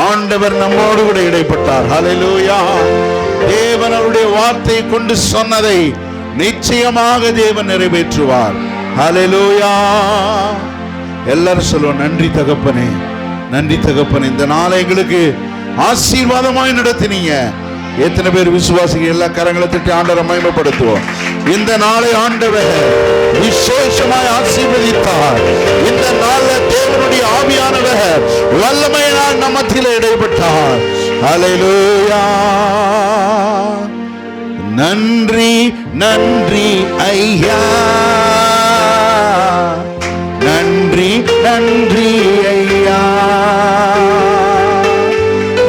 ஆண்டவர் நம்மோடு கூட இடைப்பட்டார். ஹalleluya தேவன் அவருடைய வார்த்தை கொண்டு சொன்னதை நிச்சயமாக தேவன் நிறைவேற்றுவார். ஹalleluya எல்லாரும் சொல்லுவோம் நன்றி தகப்பனே நன்றி தகப்பனே இந்த நாளை எங்களுக்கு ஆசீர்வாதமாய் நடத்தினீங்க. எத்தனை பேர் விசுவாசிகள் எல்லா கரங்களை திட்டி ஆண்டரை மயமப்படுத்துவோம் இந்த நாளை ஆண்டவர் விசேஷமாய் ஆசீர்வதித்தார் இந்த நாளில் தேவனுடைய வல்லமையினால் நம்மத்தில் இடைப்பட்டார். ஹalleluya நன்றி நன்றி ஐயா. நன்றி நன்றி ஐயா.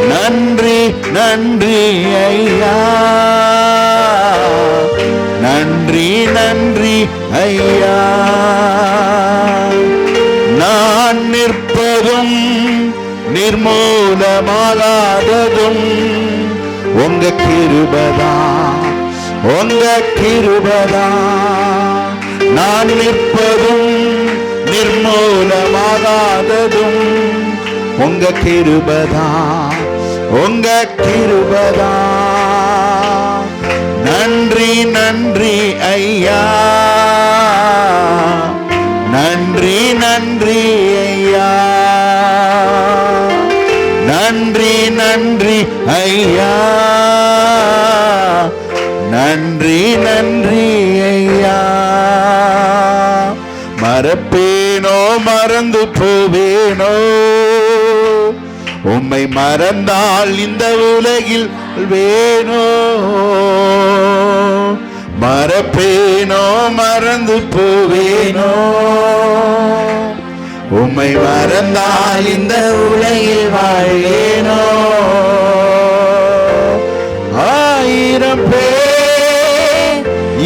நன்றி நன்றி ஐயா. நன்றி நன்றி ஐயா. மூலமாகாததும் உங்க கிருபதா உங்க கிருபதா. நான் நிற்பதும் நிர்மூலமாகாததும். உங்க கிருபதா உங்க கிருபதா. நன்றி நன்றி ஐயா. நன்றி நன்றி மறந்து போவேனோ? உம்மை மறந்தால் இந்த உலகில் வேணோ மறப்பேனோ மறந்து போவேனோ? உம்மை மறந்தால் இந்த உலகில் வாழ்வேனோ? ஆயிரம் பேர்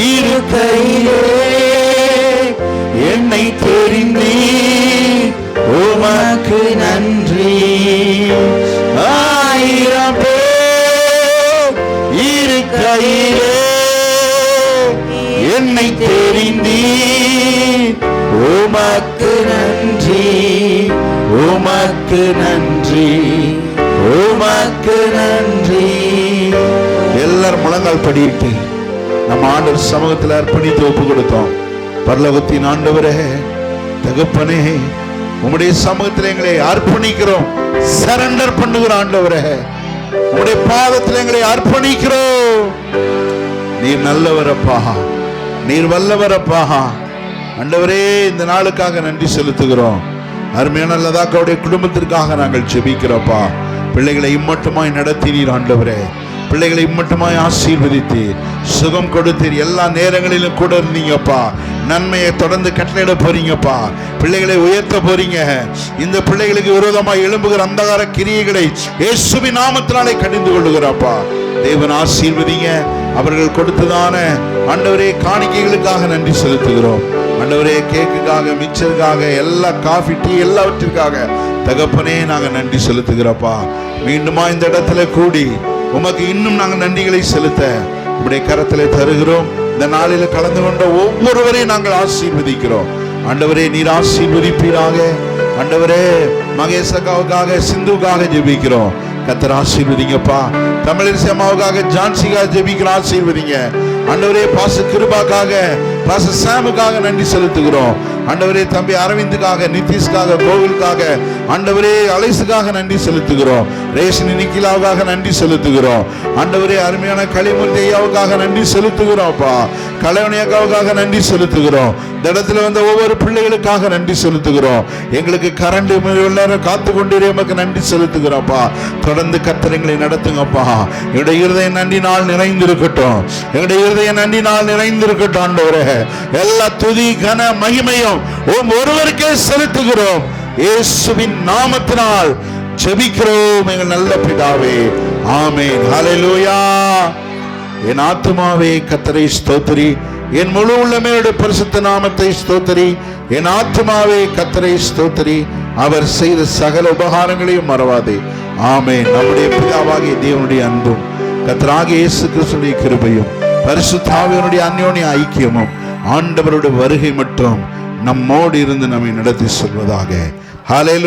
இரு என்னை உமக்கு நன்றி. ஆயிரம் பேர் இருக்கையிலே என்னை தெரிந்தீ உமக்கு நன்றி உமக்கு நன்றி உமக்கு நன்றி. எல்லாரும் முழங்கால் படிட்டு நம்ம ஆண்டவர் சமூகத்தில் அர்ப்பணித்து ஒப்பு கொடுத்தோம். பரலோகத்தின் ஆண்டவரே தகப்பனே உம்முடைய சமூகத்தில் எங்களை அர்ப்பணிக்கிறோம். சரண்டர் பண்ணுகிற ஆண்டவரே. உம்முடைய பாதத்தில் எங்களை அர்ப்பணிக்கிறோம். நீர் நல்லவரப்பா. நீர் வல்லவரப்பா. ஆண்டவரே இந்த நாளுக்காக நன்றி செலுத்துகிறோம். அருமையான லதாக்காவுடைய குடும்பத்திற்காக நாங்கள் ஜெபிக்கிறோப்பா. பிள்ளைகளை இம்மட்டுமாய் நடத்தினீர் ஆண்டவரே. பிள்ளைகளை இம்மட்டுமாய் ஆசீர்வதித்தீர். சுகம் கொடுத்தீர். எல்லா நேரங்களிலும் கூட இருந்தீங்கப்பா. நன்மையை தொடர்ந்து கட்டளையிட போறீங்கப்பா. பிள்ளைகளை உயர்த்த போறீங்க. இந்த பிள்ளைகளுக்கு விரோதமாக எழும்புகிற அந்தகார கிரியைகளை இயேசுவின் நாமத்தினாலே கடிந்து கொள்ளுகிறாப்பா. தேவன் ஆசீர்வதிங்க. அவர்கள் கொடுத்ததான ஆண்டவரே காணிக்கைகளுக்காக நன்றி செலுத்துகிறோம். ஆண்டவரே கேக்குக்காக மிச்சருக்காக எல்லா காஃபி டீ எல்லாவற்றிற்காக தகப்பனே நாங்கள் நன்றி செலுத்துகிறோப்பா. மீண்டுமா இந்த இடத்துல கூடி உமக்கு இன்னும் நாங்கள் நன்றிகளை செலுத்த உடைய கரத்தில் தருகிறோம். இந்த நாளில் கலந்து கொண்ட ஒவ்வொருவரையும் நாங்கள் ஆசீர்வதிக்கிறோம். ஆண்டவரே நீர் ஆசீர்வதிப்பீராக. ஆண்டவரே மகேசக்காவுக்காக சிந்துக்காக ஜெபிக்கிறோம். கத்தர் ஆசீர்வதிங்கப்பா. தமிழிசை அம்மாவுக்காக ஜான்சிக்காக ஜெபிக்கிறோம் ஆசீர்வதிங்க. ஆண்டவரே பாச கிருபாக்காக பாச சாமுக்காக நன்றி செலுத்துகிறோம். ஆண்டவரே தம்பி அரவிந்துக்காக நிதிஷ்காக கோவிலுக்காக ஆண்டவரே அலைசுக்காக நன்றி செலுத்துகிறோம். ரேஷன் நிக்கிலாவுக்காக நன்றி செலுத்துகிறோம். ஆண்டவரே அருமையான களிமூர்த்தி ஐயாவுக்காக நன்றி செலுத்துகிறோம்ப்பா கலைவணியக்காவுக்காக நன்றி செலுத்துகிறோம். இந்த இடத்துல வந்த ஒவ்வொரு பிள்ளைகளுக்காக நன்றி செலுத்துகிறோம். எங்களுக்கு கரண்ட் நேரம் காத்து கொண்டு எமக்கு நன்றி செலுத்துகிறோம்ப்பா தொடர்ந்து கத்திரங்களை நடத்துங்கப்பா என்னுடைய இருதய நன்றி நாள் நிறைந்திருக்கட்டும். என்னுடைய இருதய நன்றி நாள் நிறைந்திருக்கட்டும் ஆண்டவரே. எல்லா துதி கன மகிமையும் ஒருவருக்கே செலுத்துகிறோம். இயேசுவின் நாமத்தினால் ஜெபிக்கிறோம் எங்கள் நல்ல பிதாவே. ஆமேன். ஹalleluya என் ஆத்துமாவே கத்தரை ஸ்தோத்திரி. என் முழு உள்ளமையோட பரிசுத்த நாமத்தை ஸ்தோத்திரி. என் ஆத்துமாவே கத்தரை ஸ்தோத்திரி. அவர் செய்த சகல உபகாரங்களையும் மறவாதே. ஆமென். நம்முடைய பிதாவாகிய தேவனுடைய அன்பும் கத்தராக இயேசு கிறிஸ்துடைய கிருபையும் பரிசுத்தாவியனுடைய அந்யோனிய ஐக்கியமும் ஆண்டவருடைய வருகை மட்டும் நம்மோடு இருந்து நம்மை நடத்தி சொல்வதாக. ஹalleluya